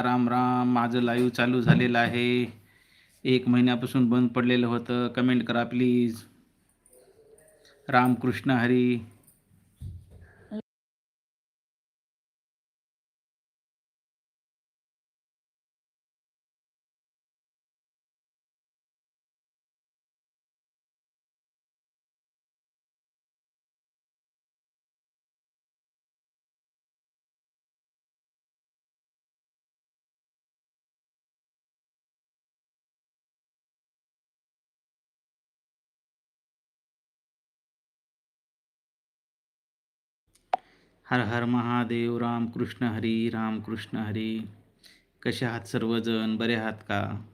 राम राम माझं लाईव्ह चालू झालेलं आहे. एक महिन्यापासून बंद पडलेलं होतं. कमेंट करा प्लीज रामकृष्ण हरी. हर हर महादेव रामकृष्ण हरी रामकृष्ण हरी. कसे आहात सर्वजण? बरे आहात का?